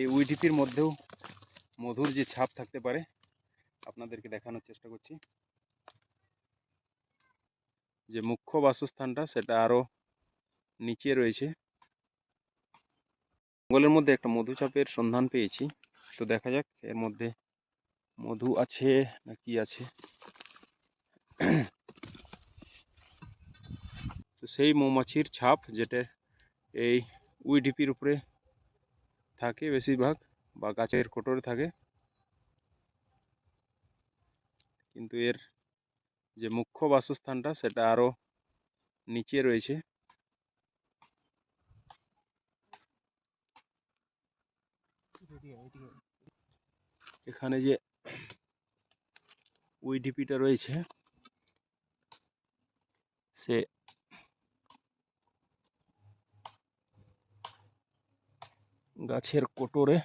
এই উইডিপির মধ্যেও মধুর যে ছাপ থাকতে পারে, আপনাদেরকে দেখানোর চেষ্টা করছি। যে মুখ্য বাসস্থানটা সেটা আরও নিচে রয়েছে। জঙ্গলের মধ্যে একটা মধুচাপের সন্ধান পেয়েছি। তো দেখা যাক, এর মধ্যে মধু আছে না কি আছে। তো সেই মৌমাছির ছাপ যেটা এই উইডিপির উপরে থাকে বেশিরভাগ বা গাছের কোটরে থাকে। কিন্তু এর যে মুখ্য বাসস্থানটা সেটা আরও নিচে রয়েছে। এখানে যে উইডিপিটা রয়েছে, সে গাছের কোটরে।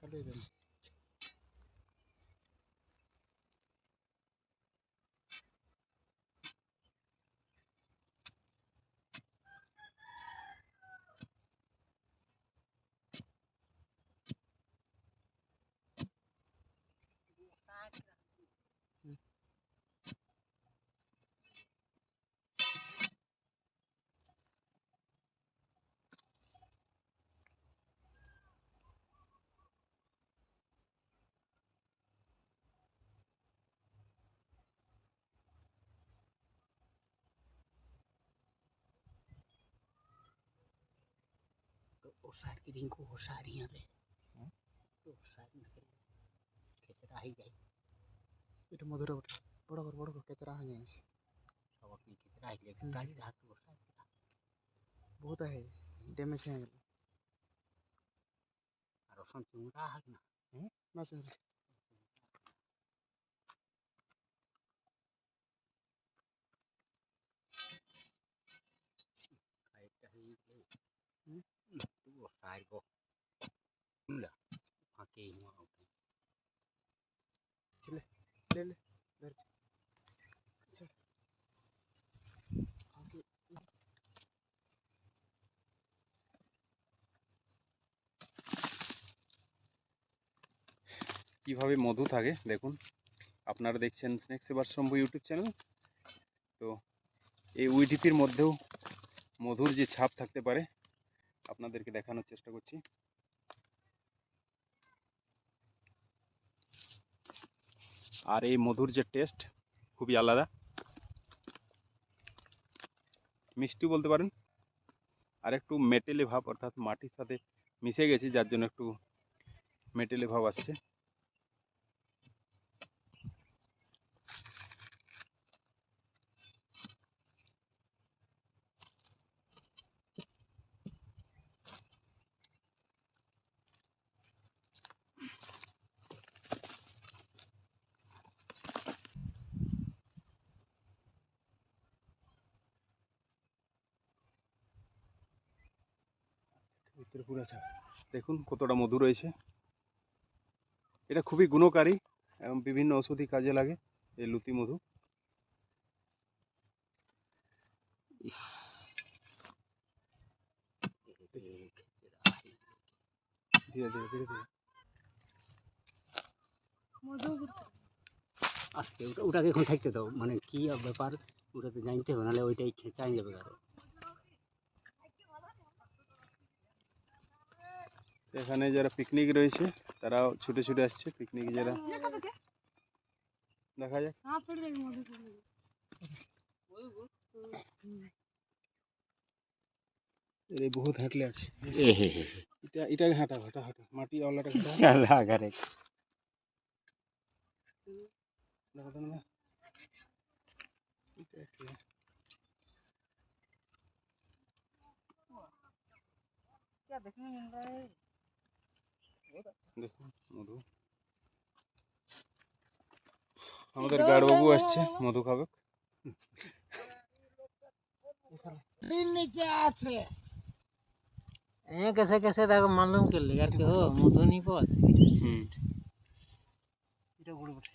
Thank কি ओसार रिंकू ओसार यहाँ पे ओसार में खिचड़ा ही ଏଇଟା ମଧୁର ଗୋଟେ ବଡ଼ କର ବଡ଼ କର କେତେ ଟଙ୍କା ହେଇଯାଇଛି ବହୁତ ହେ ଡ୍ୟାମେଜ୍ ହେଇଗଲା ରସନ ଚୁଙ୍ଗା ହାକ ନା ନା ଚୁଙ୍ଗା Tula, pakai mau apa? কীভাবে মধু থাকে, দেখুন। আপনারা দেখছেন স্নেক সেবার শম্ভু ইউটিউব চ্যানেল। তো এই উইডিপির মধ্যেও মধুর যে ছাপ থাকতে পারে, আপনাদেরকে দেখানোর চেষ্টা করছি। আর এই মধুর যে টেস্ট খুবই আলাদা। মিষ্টি বলতে পারেন। আর একটু মেটেলে ভাব, অর্থাৎ মাটির সাথে মিশে গেছে, যার জন্য একটু মেটেলে ভাব আসছে। ভিতরে পুরো ছাপ। দেখুন কতটা মধু রয়েছে। এটা খুবই গুণকারী এবং বিভিন্ন ওষুধি কাজে লাগে এই লুতি মধু। ধীরে ধীরে ধীরে ধীরে। আজকে ওটা ওটাকে এখন থাকতে দাও। মানে কি ব্যাপার? ওটা তো জানতে হবে নাহলে ওইটাই খেঁচাই যাবে আরও। এখানে যারা পিকনিক রয়েছে তারাও ছুটে ছুটে আসছে পিকনিক যারা দেখা যাক এই বহুত হাঁটলে আছে এটা এটাকে হাঁটা হাঁটা হাঁটা মাটি আওলাটা হাঁটা चला करे দেখা তো না এটা একটা क्या देखने मिल रहा है দেখুন মধু আমাদের গাড় বাবু আসছে মধু খাবে नीचे আছে ये कैसे कैसे था मालूम कर ले यार के हो मधुनी पर হুম এটা গুড় বটে